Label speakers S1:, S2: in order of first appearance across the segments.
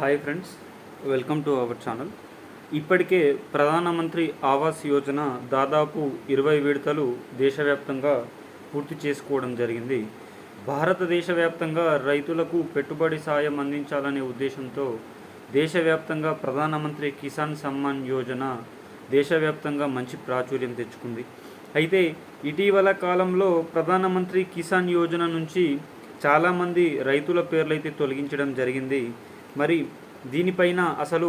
S1: Hi friends welcome to our channel ఇప్పటికే ప్రధానమంత్రి ఆవాస్ యోజన దాదాపు ఇరవై విడతలు దేశవ్యాప్తంగా పూర్తి చేసుకోవడం జరిగింది. భారతదేశ వ్యాప్తంగా రైతులకు పెట్టుబడి సాయం అందించాలనే ఉద్దేశంతో దేశవ్యాప్తంగా ప్రధానమంత్రి కిసాన్ సమ్మాన్ యోజన దేశవ్యాప్తంగా మంచి ప్రాచుర్యం తెచ్చుకుంది. అయితే ఇటీవల కాలంలో ప్రధానమంత్రి కిసాన్ యోజన నుంచి చాలామంది రైతుల పేర్లైతే తొలగించడం జరిగింది. మరి దీనిపైన అసలు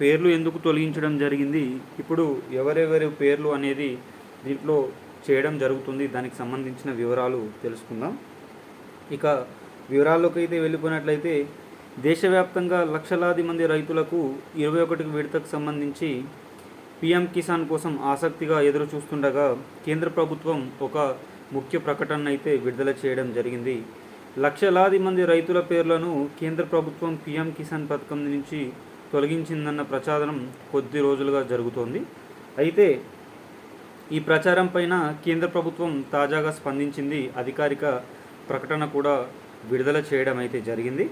S1: పేర్లు ఎందుకు తొలగించడం జరిగింది? ఇప్పుడు ఎవరెవరి పేర్లు అనేది దీంట్లో చేయడం జరుగుతుంది. దానికి సంబంధించిన వివరాలు తెలుసుకుందాం. ఇక వివరాల్లోకి అయితే వెళ్ళిపోయినట్లయితే దేశవ్యాప్తంగా లక్షలాది మంది రైతులకు ఇరవై ఒకటి విడతకు సంబంధించి పిఎం కిసాన్ కోసం ఆసక్తిగా ఎదురు చూస్తుండగా కేంద్ర ప్రభుత్వం ఒక ముఖ్య ప్రకటన అయితే విడుదల చేయడం జరిగింది. లక్షలాది మంది రైతుల పేర్లను కేంద్ర ప్రభుత్వం పీఎం కిసాన్ పథకం నుంచి తొలగించిందన్న ప్రచారం కొద్ది రోజులుగా జరుగుతోంది. అయితే ఈ ప్రచారం పైన కేంద్ర ప్రభుత్వం తాజాగా స్పందించింది. అధికారిక ప్రకటన కూడా విడుదల చేయడం అయితే జరిగింది.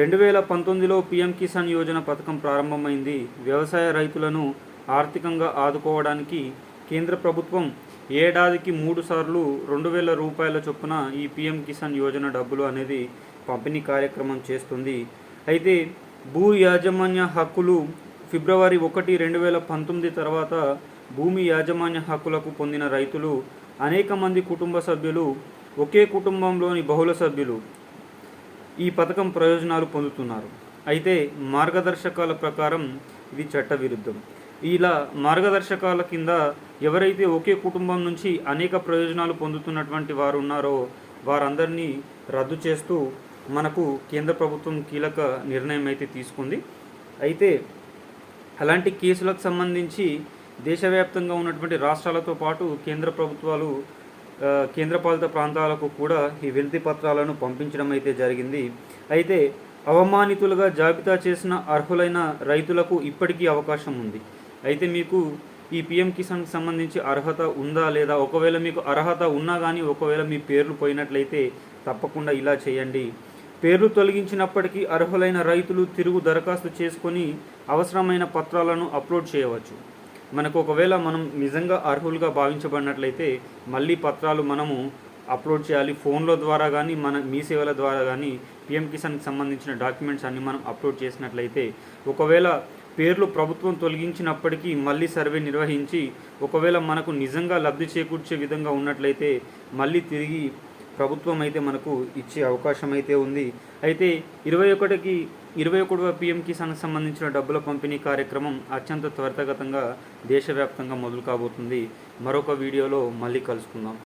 S1: రెండు వేల పంతొమ్మిదిలో పీఎం కిసాన్ యోజన పథకం ప్రారంభమైంది. వ్యవసాయ రైతులను ఆర్థికంగా ఆదుకోవడానికి కేంద్ర ప్రభుత్వం ఏడాదికి మూడు సార్లు రెండు వేల రూపాయల చొప్పున ఈ పీఎం కిసాన్ యోజన డబ్బులు అనేది పంపిణీ కార్యక్రమం చేస్తుంది. అయితే భూ యాజమాన్య హక్కులు ఫిబ్రవరి ఒకటి రెండు వేల పంతొమ్మిది తర్వాత భూమి యాజమాన్య హక్కులకు పొందిన రైతులు అనేక మంది కుటుంబ సభ్యులు ఒకే కుటుంబంలోని బహుళ సభ్యులు ఈ పథకం ప్రయోజనాలు పొందుతున్నారు. అయితే మార్గదర్శకాల ప్రకారం ఇది చట్టవిరుద్ధం. ఇలా మార్గదర్శకాల కింద ఎవరైతే ఒకే కుటుంబం నుంచి అనేక ప్రయోజనాలు పొందుతున్నటువంటి వారు ఉన్నారో వారందరినీ రద్దు చేస్తూ మనకు కేంద్ర ప్రభుత్వం కీలక నిర్ణయం అయితే తీసుకుంది. అయితే అలాంటి కేసులకు సంబంధించి దేశవ్యాప్తంగా ఉన్నటువంటి రాష్ట్రాలతో పాటు కేంద్ర ప్రభుత్వాలు కేంద్రపాలిత ప్రాంతాలకు కూడా ఈ వినతి పత్రాలను పంపించడం అయితే జరిగింది. అయితే అవమానితులుగా జాబితా చేసిన అర్హులైన రైతులకు ఇప్పటికీ అవకాశం ఉంది. అయితే మీకు ఈ పిఎం కిసాన్కి సంబంధించి అర్హత ఉందా లేదా? ఒకవేళ మీకు అర్హత ఉన్నా కానీ ఒకవేళ మీ పేర్లు పోయినట్లయితే తప్పకుండా ఇలా చేయండి. పేర్లు తొలగించినప్పటికీ అర్హులైన రైతులు తిరుగు దరఖాస్తు చేసుకొని అవసరమైన పత్రాలను అప్లోడ్ చేయవచ్చు. మనకు ఒకవేళ మనం నిజంగా అర్హులుగా భావించబడినట్లయితే మళ్ళీ పత్రాలు మనము అప్లోడ్ చేయాలి. ఫోన్ల ద్వారా కానీ మన మీ సేవల ద్వారా కానీ పిఎం కిసాన్కి సంబంధించిన డాక్యుమెంట్స్ అన్ని మనం అప్లోడ్ చేసినట్లయితే ఒకవేళ పేర్లు ప్రభుత్వం తొలగించినప్పటికీ మళ్ళీ సర్వే నిర్వహించి ఒకవేళ మనకు నిజంగా లబ్ధి చేకూర్చే విధంగా ఉన్నట్లయితే మళ్ళీ తిరిగి ప్రభుత్వం అయితే మనకు ఇచ్చే అవకాశం అయితే ఉంది. అయితే ఇరవై ఒకటికి ఇరవై ఒకటవ పిఎం కిసాన్కి సంబంధించిన డబ్బుల పంపిణీ కార్యక్రమం అత్యంత త్వరితగతంగా దేశవ్యాప్తంగా మొదలు కాబోతుంది. మరొక వీడియోలో మళ్ళీ కలుసుకుందాం.